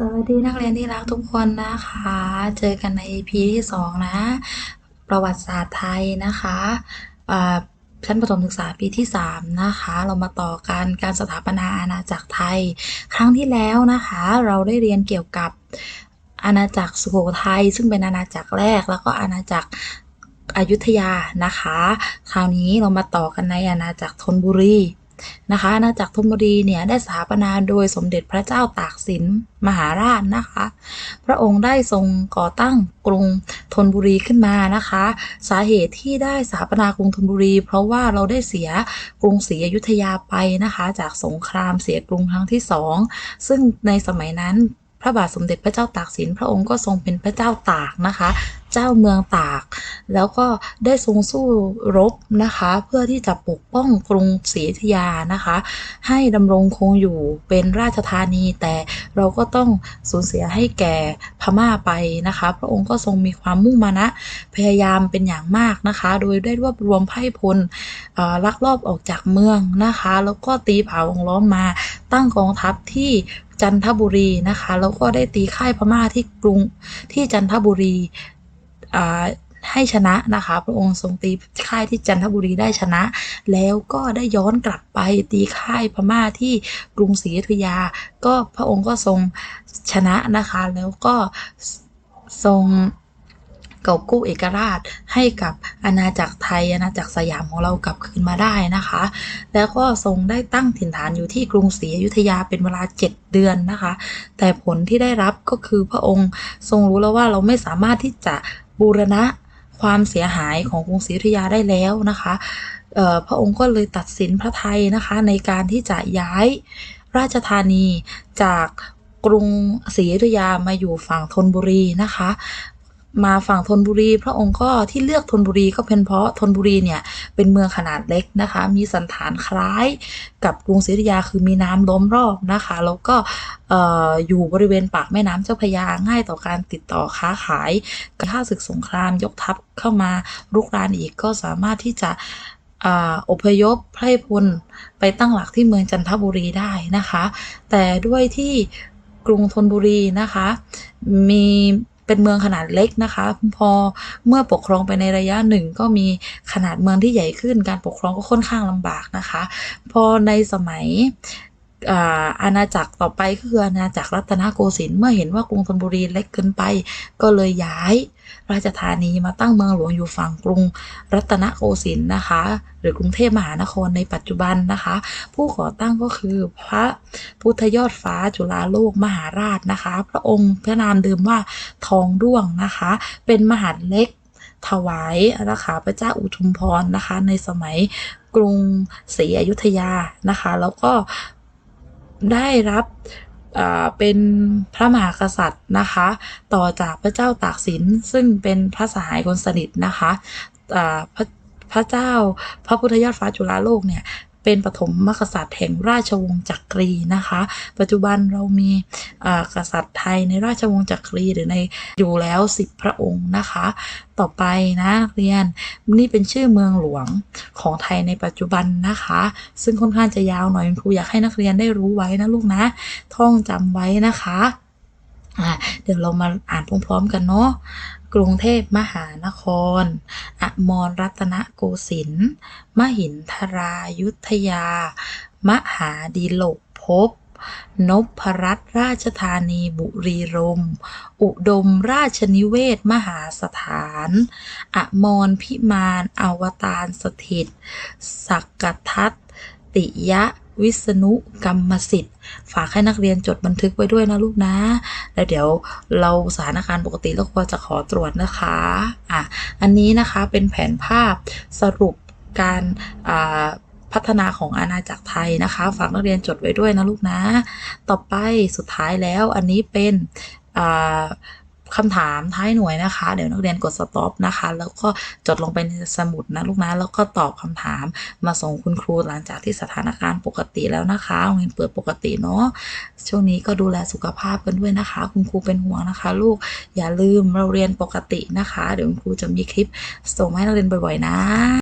สวัสดีนักเรียนที่รักทุกคนนะคะ เจอกันใน EP ที่ 2 นะ ประวัติศาสตร์ไทยนะคะชั้นประถมศึกษาปีที่ 3 นะคะ เรามาต่อกันการสถาปนาอาณาจักรไทย ครั้งที่แล้วนะคะ เราได้เรียนเกี่ยวกับอาณาจักรสุโขทัยซึ่งเป็นอาณาจักรแรก แล้วก็อาณาจักรอยุธยานะคะ คราวนี้เรามาต่อกันในอาณาจักรธนบุรี นะคะอาณาจักรธนบุรีเนี่ยได้สถาปนาโดยสมเด็จพระเจ้าตากสินมหาราชนะคะ พระองค์ได้ทรงก่อตั้งกรุงธนบุรีขึ้นมานะคะ สาเหตุที่ได้สถาปนากรุงธนบุรี เพราะว่าเราได้เสียกรุงศรีอยุธยาไปนะคะ จากสงครามเสียกรุงครั้งที่สองซึ่งในสมัยนั้นพระบาทสมเด็จพระเจ้าตากสินพระองค์ก็ทรงเป็นพระเจ้าตากนะคะ เจ้าเมืองตาก แล้วก็ได้ทรงสู้รบนะคะ เพื่อที่จะปกป้องกรุงศรีอยุธยานะคะ ให้ดำรงคงอยู่เป็นราชธานี แต่เราก็ต้องสูญเสียให้แก่พม่าไปนะคะ พระองค์ก็ทรงมีความมุ่งมานะพยายามเป็นอย่างมากนะคะ โดยได้รวบรวมไพร่พลลักลอบออกจากเมืองนะคะ แล้วก็ตีเผาวงล้อมมาตั้งกองทัพที่จันทบุรีนะคะ แล้วก็ได้ตีค่ายพม่าที่กรุงที่จันทบุรี ให้ชนะนะคะ พระองค์ทรงตีค่ายที่จันทบุรีได้ชนะ แล้วก็ได้ย้อนกลับไปตีค่ายพม่าที่กรุงศรีอยุธยา ก็พระองค์ก็ทรงชนะนะคะ แล้วก็ทรงกอบกู้เอกราชให้กับอาณาจักรไทยอาณาจักรสยามของเรากลับคืนมาได้นะคะ แล้วก็ทรงได้ตั้งถิ่นฐานอยู่ที่กรุงศรีอยุธยาเป็นเวลา 7 เดือนนะคะ แต่ผลที่ได้รับก็คือพระองค์ทรงรู้แล้วว่าเราไม่สามารถที่จะ บูรณะความเสียหายของกรุงศรีอยุธยาได้แล้วนะคะเอ่อพระองค์ก็เลยตัดสินพระไทยนะคะในการที่จะย้ายราชธานีจากกรุงศรีอยุธยามาอยู่ฝั่งธนบุรีนะคะ มาฝั่งธนบุรี พระองค์ก็ที่เลือกธนบุรีก็เป็นเพราะธนบุรีเนี่ยเป็นเมืองขนาดเล็กนะคะ มีสันฐานคล้ายกับกรุงศรีอยุธยาคือมีน้ำล้อมรอบนะคะ แล้วก็เอ่อยู่บริเวณปากแม่น้ำเจ้าพระยาง่ายต่อการติดต่อค้าขายถ้าศึกสงครามยกทัพเข้ามารุกรานอีกก็สามารถที่จะอ่าอพยพไพร่พลไปตั้งหลักที่เมืองจันทบุรีได้นะคะ แต่ด้วยที่กรุงธนบุรีนะคะ มี เป็นเมืองขนาดเล็กนะคะ พอเมื่อปกครองไปในระยะหนึ่งก็มีขนาดเมืองที่ใหญ่ขึ้น การปกครองก็ค่อนข้างลำบากนะคะ พอในสมัย อาณาจักรต่อไปก็คืออาณาจักรรัตนโกสินทร์เมื่อเห็นว่ากรุงธนบุรีเล็กเกินไป ก็เลยย้าย ราชธานีมาตั้งเมืองหลวงอยู่ฝั่งกรุงรัตนโกสินทร์นะคะ หรือกรุงเทพมหานครในปัจจุบันนะคะ ผู้ก่อตั้งก็คือพระพุทธยอดฟ้าจุฬาโลกมหาราชนะคะ พระองค์พระนามเดิมว่าทองด้วงนะคะ เป็นมหาเล็กถวายนะคะพระเจ้าอุทุมพรนะคะในสมัยกรุงศรีอยุธยานะคะ แล้วก็ ได้รับเป็นพระมหากษัตริย์นะคะ ต่อจากพระเจ้าตากสินซึ่งเป็นพระสหายคนสนิทนะคะพระพระเจ้าพระพุทธยอดฟ้าจุฬาโลกเนี่ย เป็นปฐมมกษัตริย์แห่งราชวงศ์จักรีนะคะ ปัจจุบันเรามีอ่ากษัตริย์ไทยในราชวงศ์จักรีหรือในอยู่แล้วสิบพระองค์นะคะ ต่อไปนะนักเรียนนี่เป็นชื่อเมืองหลวงของไทยในปัจจุบันนะคะ ซึ่งค่อนข้างจะยาวหน่อยครูอยากให้นักเรียนได้รู้ไว้นะลูกนะ ท่องจำไว้นะคะะเดี๋ยวเรามาอ่านพร้อมๆกันเนาะ กรุงเทพมหานคร อมรรัตนโกสินทร์มหินทรายุทธยา มหาดีโลกภพนพรัตนราชธานีบุรีรมย์อุดมราชนิเวศมหาสถาน อมรพิมานอวตารสถิต สักกทัตติยะ วิษณุกรรมสิทธิ์ ฝากให้นักเรียนจดบันทึกไว้ด้วยนะลูกนะ แล้วเดี๋ยวเราสถานการณ์ปกติแล้วก็จะขอตรวจนะคะอะอันนี้นะคะเป็นแผนภาพสรุปการอ่าพัฒนาของอาณาจักรไทยนะคะ ฝากนักเรียนจดไว้ด้วยนะลูกนะ ต่อไปสุดท้ายแล้วอันนี้เป็นอ่า คำถามท้ายหน่วยนะคะ เดี๋ยวนักเรียนกดสต็อปนะคะ แล้วก็จดลงไปในสมุดนะลูกนะ แล้วก็ตอบคำถามมาส่งคุณครูหลังจากที่สถานการณ์ปกติแล้วนะคะโรงเรียนเปิดปกติเนาะ ช่วงนี้ก็ดูแลสุขภาพกันด้วยนะคะ คุณครูเป็นห่วงนะคะ ลูก อย่าลืมเราเรียนปกตินะคะ เดี๋ยวคุณครูจะมีคลิปส่งให้นักเรียนบ่อยๆนะ